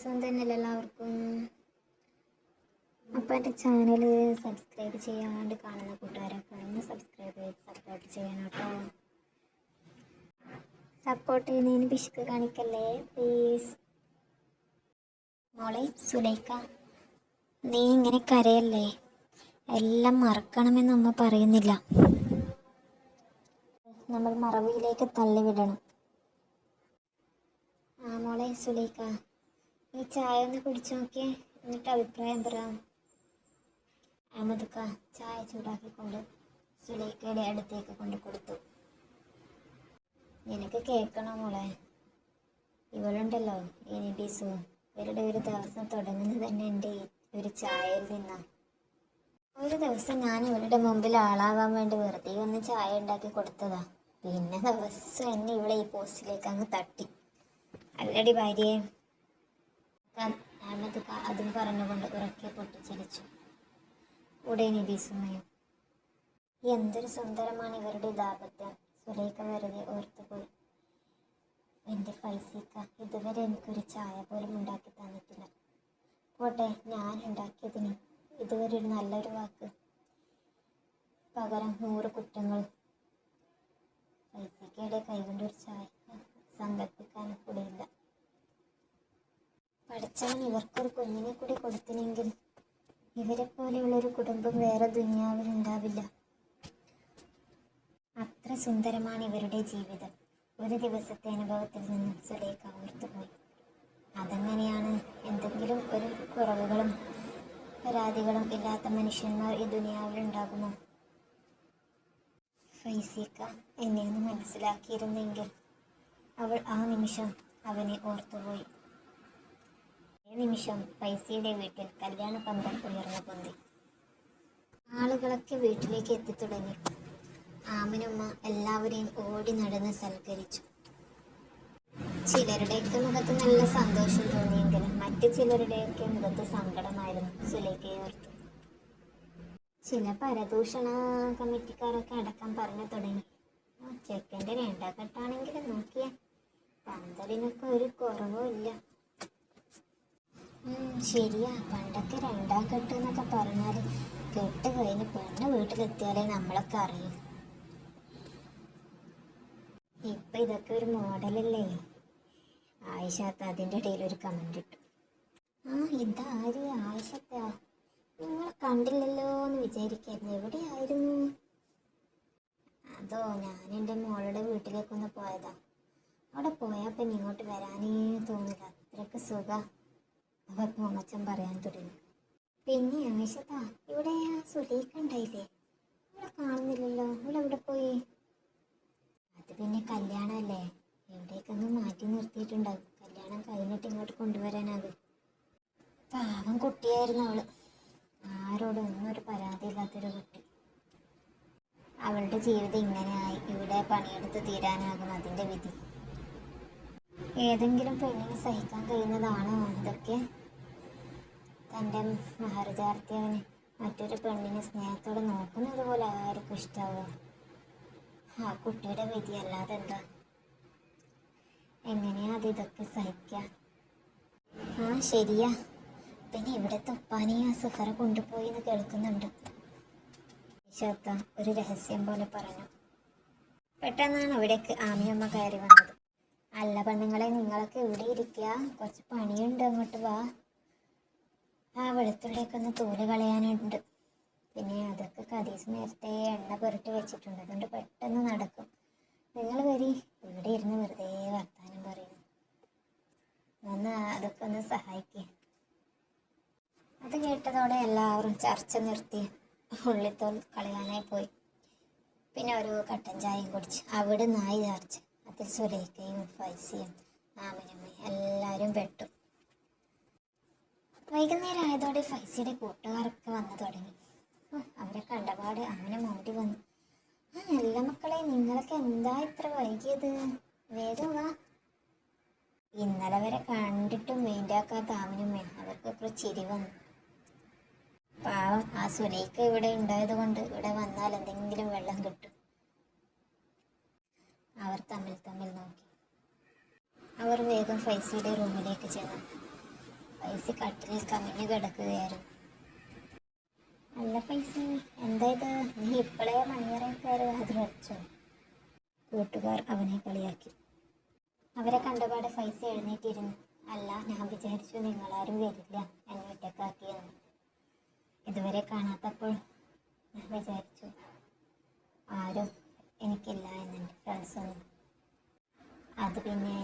സുഖം തന്നെയല്ലേ എല്ലാവർക്കും? അപ്പോൾ എന്റെ ചാനൽ സബ്സ്ക്രൈബ് ചെയ്യാണ്ട് കാണുന്ന കൂട്ടുകാരൊക്കെ ഒന്ന് സബ്സ്ക്രൈബ് ചെയ്ത് സപ്പോർട്ട് ചെയ്യണം കേട്ടോ. സപ്പോർട്ട് ചെയ്യുന്നതിന് പിശുക്ക് കാണിക്കല്ലേ പ്ലീസ് മോളെ സുലൈക്ക നീ ഇങ്ങനെ കരയല്ലേ? എല്ലാം മറക്കണമെന്ന് അമ്മ പറയുന്നില്ല. നമ്മൾ മറവിയിലേക്ക് തള്ളിവിടണം. ആ മോളെ സുലൈക്ക. ഈ ചായ ഒന്ന് കുടിച്ചു നോക്കിയേ. എന്നിട്ട് അഭിപ്രായം പറ. അഹമ്മദ്ക്ക ചായ ചൂടാക്കിക്കൊണ്ട് സുലൈക്കയുടെ അടുത്തേക്ക് കൊണ്ട് കൊടുത്തു. നിനക്ക് കേൾക്കണം മോളെ? ഇവളുണ്ടല്ലോ ഈ നിബീസു ഇവരുടെ ഒരു ദിവസം തുടങ്ങുന്നത് തന്നെ എന്റെ ഒരു ചായയിൽ നിന്നാണ് ഒരു ദിവസം ഞാൻ ഇവളുടെ മുമ്പിൽ ആളാവാൻ വേണ്ടി വെറുതെ ഒന്ന് ചായ ഉണ്ടാക്കി കൊടുത്തതാ. പിന്നെ ദിവസം എന്നെ ഇവിടെ ഈ പോസ്റ്റിലേക്ക് അങ്ങ് തട്ടി. അല്ലടി ഭാര്യയെ അഹമ്മദ് ക- അതും പറഞ്ഞുകൊണ്ട് ഉറക്കെ പൊട്ടിച്ചിരിച്ചു. കൂടെ നബീസുമയും എന്തൊരു സുന്ദരമാണ് ഇവരുടെ ദാപത്യം സുലൈഖ വെറുതെ ഓർത്തുപോയി. എന്റെ ഫൈസിക്ക ഇതുവരെ എനിക്കൊരു ചായ പോലും ഉണ്ടാക്കി തന്നിട്ടില്ല. പോട്ടെ ഞാൻ ഉണ്ടാക്കിയതിന് ഇതുവരെ ഒരു നല്ലൊരു വാക്ക്. പകരം നൂറ് കുറ്റങ്ങൾ ഫൈസിക്കയുടെ കൈകൊണ്ടൊരു ചായ. പഠിച്ചവൻ ഇവർക്കൊരു കുഞ്ഞിനെ കൂടി കൊടുത്തില്ലെങ്കിൽ ഇവരെ പോലെയുള്ളൊരു കുടുംബം വേറെ ദുനിയാവിൽ ഉണ്ടാവില്ല. അത്ര സുന്ദരമാണ് ഇവരുടെ ജീവിതം. ഒരു ദിവസത്തെ അനുഭവത്തിൽ നിന്നും സുലേഖ ഓർത്തുപോയി അതെങ്ങനെയാണ്. എന്തെങ്കിലും ഒരു കുറവുകളും പരാതികളും ഇല്ലാത്ത മനുഷ്യന്മാർ ഈ ദുനിയാവിൽ ഉണ്ടാകുമോ? ഫൈസിക്ക എന്നെ ഒന്ന് മനസ്സിലാക്കിയിരുന്നെങ്കിൽ അവൾ ആ നിമിഷം അവനെ ഓർത്തുപോയി നിമിഷം ഫൈസിയുടെ വീട്ടിൽ കല്യാണ പന്തം ഉയർന്നു പൊന്തി. ആളുകളൊക്കെ വീട്ടിലേക്ക് എത്തിത്തുടങ്ങി. ആമിനുമ്മ എല്ലാവരെയും ഓടി നടന്ന് സൽക്കരിച്ചു. ചിലരുടെയൊക്കെ മുഖത്ത് നല്ല സന്തോഷം തോന്നിയെങ്കിലും മറ്റു ചിലരുടെയൊക്കെ മുഖത്ത് സങ്കടമായിരുന്നു സുലേഖയെ ഓർത്തു. ചില പരദൂഷണ കമ്മിറ്റിക്കാരൊക്കെ അടക്കം പറഞ്ഞു തുടങ്ങി. ചെക്കന്റെ രണ്ടാം രണ്ടാക്കെട്ടാണെങ്കിലും നോക്കിയാൽ പന്തലിനൊക്കെ ഒരു കുറവും ഇല്ല ശരിയാ. പണ്ടൊക്കെ രണ്ടാം കെട്ട് എന്നൊക്കെ പറഞ്ഞാൽ കെട്ട് കഴിഞ്ഞ് പെണ്ണ് വീട്ടിലെത്തിയാലേ നമ്മളൊക്കെ അറിയും. ഇപ്പൊ ഇതൊക്കെ ഒരു മോഡലല്ലേ? ആയിഷാത്ത അതിന്റെ ഇടയിൽ ഒരു കമന്റ് ഇട്ടു. ആ ഇതാര് ആയിഷത്ത നിങ്ങളെ കണ്ടില്ലല്ലോ എന്ന് വിചാരിക്കായിരുന്നു. എവിടെയായിരുന്നു? അതോ ഞാൻ എന്റെ മോളുടെ വീട്ടിലേക്കൊന്ന് പോയതാ? അവിടെ പോയാൽ പിന്നെ ഇങ്ങോട്ട് വരാനേ തോന്നില്ല. അത്രയ്ക്ക് സുഖ. അവർ അമ്മച്ചൻ പറയാൻ തുടങ്ങി. പിന്നെ ആയിഷത ഇവിടെ ആ സുലീഖ ഉണ്ടായില്ലേ? ഇവിടെ കാണുന്നില്ലല്ലോ ഇവിടെ എവിടെ പോയി? അത് പിന്നെ കല്യാണമല്ലേ? എവിടേക്കൊന്ന് മാറ്റി നിർത്തിയിട്ടുണ്ടാകും കല്യാണം കഴിഞ്ഞിട്ട് ഇങ്ങോട്ട് കൊണ്ടുവരാനാകും പാവം കുട്ടിയായിരുന്നു അവൾ. ആരോടും ഒന്നും ഒരു പരാതിയില്ലാത്തൊരു കുട്ടി. അവളുടെ ജീവിതം ഇങ്ങനെയായി ഇവിടെ പണിയെടുത്ത് തീരാനാകും അതിന്റെ വിധി. ഏതെങ്കിലും പെണ്ണിന് സഹിക്കാൻ കഴിയുന്നതാണോ ഇതൊക്കെ. തന്റെ മഹർജാർത്തിയവന് മറ്റൊരു പെണ്ണിനെ സ്നേഹത്തോടെ നോക്കുന്നത് പോലെ ആർക്കും ഇഷ്ടാവുക. ആ കുട്ടിയുടെ വിധി അല്ലാതെ എന്താ? എങ്ങനെയാ അത് ഇതൊക്കെ സഹിക്കുക ആ ശരിയാ. പിന്നെ ഇവിടുത്തെ ഉപ്പാനെ ആ സുഹറ കൊണ്ടുപോയി എന്ന് കേൾക്കുന്നുണ്ട് ഒരു രഹസ്യം പോലെ പറഞ്ഞു. പെട്ടെന്നാണ് അവിടേക്ക് ആമിയമ്മ കയറി വന്നത്. അല്ല പെണ്ണുങ്ങളെ നിങ്ങളൊക്കെ ഇവിടെ ഇരിക്കുക കുറച്ച് പണിയുണ്ട് അങ്ങോട്ട് വാ. ആ വെളുത്തുള്ളിയൊക്കെ ഒന്ന് തോൽ കളയാനുണ്ട്. പിന്നെ അതൊക്കെ കദീസ് നേരത്തെ എണ്ണ പുരട്ടി വെച്ചിട്ടുണ്ട്. അതുകൊണ്ട് പെട്ടെന്ന് നടക്കും. നിങ്ങൾ വരി. ഇവിടെ ഇരുന്ന് വെറുതെ വർത്താനം പറയുന്നു. ഒന്ന് അതൊക്കെ ഒന്ന് സഹായിക്കുക അത് കേട്ടതോടെ എല്ലാവരും ചർച്ച നിർത്തി. ഉള്ളിത്തോൽ കളയാനായി പോയി. പിന്നെ ഒരു കട്ടൻ ചായയും കുടിച്ച്. അവിടെ നായി ചർച്ച. അതിൽ സുലേഖയും ഫൈസിയും ആമിനമ്മയും എല്ലാവരും പെട്ടു. വൈകുന്നേരം ആയതോടെ ഫൈസിയുടെ കൂട്ടുകാരൊക്കെ വന്നു തുടങ്ങി. അവരെ കണ്ടപാട് അങ്ങനെ മോടി വന്നു. ആ നല്ല മക്കളെ നിങ്ങളൊക്കെ എന്താ ഇത്ര വൈകിയത്? വേഗം വാ ഇന്നലെ വരെ കണ്ടിട്ടും മെയിന്റാക്കാത്ത അവർക്ക് അവർക്കൊക്കെ ചിരി വന്നു. പാവം ആ സുലൈക്ക ഇവിടെ ഉണ്ടായത് കൊണ്ട് ഇവിടെ വന്നാൽ എന്തെങ്കിലും വെള്ളം കിട്ടും. അവർ തമ്മിൽ തമ്മിൽ നോക്കി. അവർ വേഗം ഫൈസിയുടെ റൂമിലേക്ക് ചെന്നു. ഫൈസി കട്ടിലിൽ കമിഞ്ഞു കിടക്കുകയായിരുന്നു. അല്ല ഫൈസി എന്തായത് നീ ഇപ്പോഴേ മണിയറയിൽ കയറി വാതിൽ അടിച്ചോ? കൂട്ടുകാർ അവനെ കളിയാക്കി. അവരെ കണ്ടപാടെ ഫൈസി എഴുന്നേറ്റിരുന്നു. അല്ല ഞാൻ വിചാരിച്ചു നിങ്ങളാരും വരില്ല എന്നെ ഒറ്റക്കാക്കിയെന്ന് ഇതുവരെ കാണാത്തപ്പോൾ ഞാൻ വിചാരിച്ചു ആരും എനിക്കില്ല എന്നെന്റെ ഫ്രണ്ട്സൊന്നും അത് പിന്നെ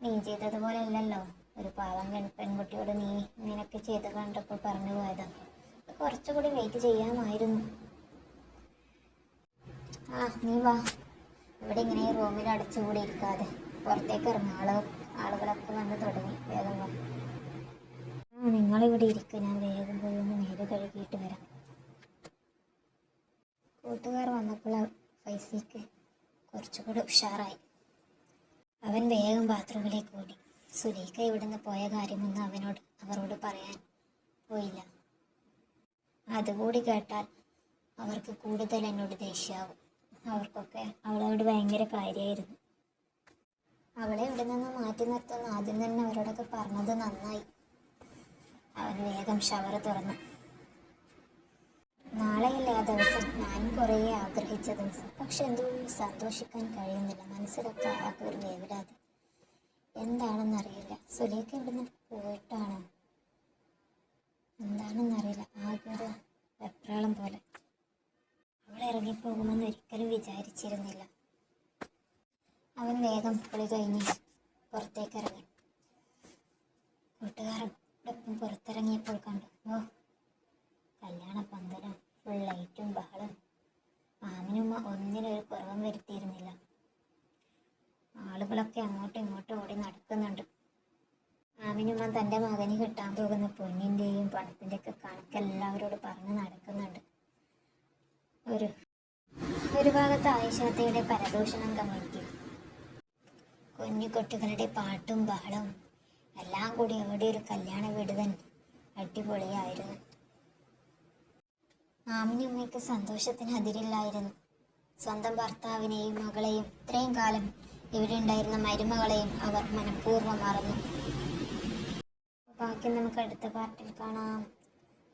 നീ ചെയ്തതുപോലെ അല്ലല്ലോ ഒരു പാവം പെൺ പെൺകുട്ടിയോട് നീ നിനക്ക് ചെയ്ത് കണ്ടപ്പോൾ പറഞ്ഞു പോയതാ. കുറച്ചുകൂടി വെയിറ്റ് ചെയ്യാമായിരുന്നു. ആ നീ വാ. ഇവിടെ ഇങ്ങനെ ഈ റൂമിൽ അടച്ചുകൂടി ഇരിക്കാതെ. പുറത്തേക്ക് ഇറങ്ങും. ആൾ ആളുകളൊക്കെ വന്ന് തുടങ്ങി. വേഗം വാ. ആ നിങ്ങളിവിടെ ഇരിക്കുക ഞാൻ വേഗം പോയി ഒന്ന് നേരെ കഴുകിയിട്ട് വരാം. കൂട്ടുകാർ വന്നപ്പോൾ ഫൈസിക്ക് കുറച്ചുകൂടി ഉഷാറായി. അവൻ വേഗം ബാത്റൂമിലേക്ക് ഓടി. സുലേഖ ഇവിടുന്ന് പോയ കാര്യമൊന്നും അവനോട് അവരോട് പറയാൻ പോയില്ല. അതുകൂടി കേട്ടാൽ അവർക്ക് കൂടുതൽ എന്നോട് ദേഷ്യമാവും അവർക്കൊക്കെ അവളോട് ഭയങ്കര കാര്യമായിരുന്നു. അവളെ ഇവിടെ നിന്ന് മാറ്റി നിർത്തുന്ന ആദ്യം തന്നെ അവരോടൊക്കെ പറഞ്ഞത് നന്നായി. അവൻ വേഗം ഷവർ തുറന്നു. നാളെയല്ലേ ആ ദിവസം? ഞാനും കുറേ ആഗ്രഹിച്ച ദിവസം. പക്ഷെ എന്തോ സന്തോഷിക്കാൻ കഴിയുന്നില്ല. മനസ്സിലൊക്കെ ആകെ ഒരു വേവലാതി. എന്താണെന്നറിയില്ല. സുലേഖ ഇവിടുന്ന് പോയിട്ടാണോ? എന്താണെന്നറിയില്ല. ആകെ ഒരു വെപ്രാളം പോലെ. അവൾ ഇറങ്ങിപ്പോകുമെന്ന് ഒരിക്കലും വിചാരിച്ചിരുന്നില്ല. അവൻ വേഗം കുളി കഴിഞ്ഞ് പുറത്തേക്ക് ഇറങ്ങി. കൂട്ടുകാരോടൊപ്പം പുറത്തിറങ്ങിയപ്പോൾ കണ്ടു. ഓ കല്യാണ പന്തലും ഫുൾ ലൈറ്റും ബഹളും. മാമിനുമ്മ ഒന്നിനൊരു കുറവും വരുത്തിയിരുന്നില്ല. ആളുകളൊക്കെ അങ്ങോട്ടും ഇങ്ങോട്ടും ഓടി നടക്കുന്നുണ്ട്. മാമിനുമ്മ തന്റെ മകന് കിട്ടാൻ പോകുന്ന പൊന്നിന്റെയും പണത്തിന്റെയൊക്കെ കണക്ക് എല്ലാവരോടും പറഞ്ഞ് നടക്കുന്നുണ്ട്. ഒരു ഒരു ഭാഗത്ത് ആയിഷാത്തയുടെ പരദൂഷണം കമ്മിറ്റി കുഞ്ഞു കുട്ടികളുടെ പാട്ടും ബഹളവും എല്ലാം കൂടി അവിടെ ഒരു കല്യാണ വീട് തന്നെ അടിപൊളിയായിരുന്നു. ആമിനിയമ്മയ്ക്ക് സന്തോഷത്തിന് അതിരില്ലായിരുന്നു. സ്വന്തം ഭർത്താവിനെയും മകളെയും ഇത്രയും കാലം ഇവിടെ ഉണ്ടായിരുന്ന മരുമകളെയും അവർ മനഃപൂർവം മറന്നു. ബാക്കി നമുക്ക് അടുത്ത പാർട്ടിൽ കാണാം.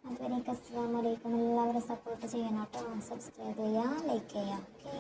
അതുവരേക്കും അസ്സാം വലൈക്കും എല്ലാവരും സപ്പോർട്ട് ചെയ്യണം കേട്ടോ. സബ്സ്ക്രൈബ് ചെയ്യുക ലൈക്ക് ചെയ്യുക ഓക്കേ